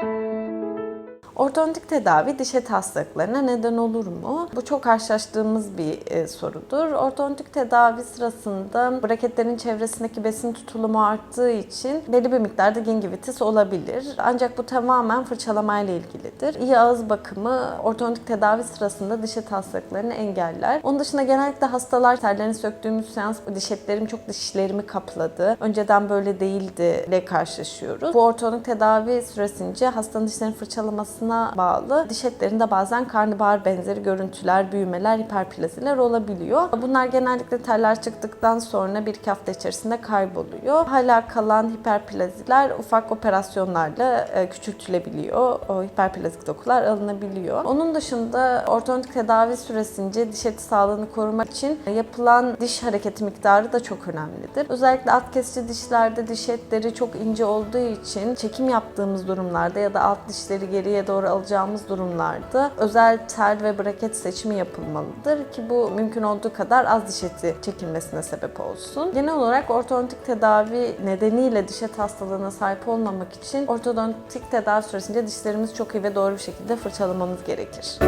thank you Ortodontik tedavi diş hastalıklarına neden olur mu? Bu çok karşılaştığımız bir e, sorudur. Ortodontik tedavi sırasında braketlerin çevresindeki besin tutulumu arttığı için belli bir miktarda gingivitis olabilir. Ancak bu tamamen fırçalamayla ilgilidir. İyi ağız bakımı ortodontik tedavi sırasında diş hastalıklarını engeller. Onun dışında genellikle hastalar tellerini söktüğümüz seans diş etlerim çok dişlerimi kapladı. Önceden böyle değildi ile karşılaşıyoruz. Bu ortodontik tedavi süresince hastanın dişlerini fırçalamasına bağlı diş etlerinde bazen karnabahar benzeri görüntüler, büyümeler, hiperplaziler olabiliyor. Bunlar genellikle teller çıktıktan sonra bir iki hafta içerisinde kayboluyor. Hala kalan hiperplaziler ufak operasyonlarla e, küçültülebiliyor. O hiperplazik dokular alınabiliyor. Onun dışında ortodontik tedavi süresince diş eti sağlığını korumak için yapılan diş hareketi miktarı da çok önemlidir. Özellikle alt kesici dişlerde diş etleri çok ince olduğu için çekim yaptığımız durumlarda ya da alt dişleri geriye doğru alacağımız durumlarda özel tel ve braket seçimi yapılmalıdır ki bu mümkün olduğu kadar az diş eti çekilmesine sebep olsun. Genel olarak ortodontik tedavi nedeniyle diş eti hastalığına sahip olmamak için ortodontik tedavi süresince dişlerimizi çok iyi ve doğru bir şekilde fırçalamamız gerekir.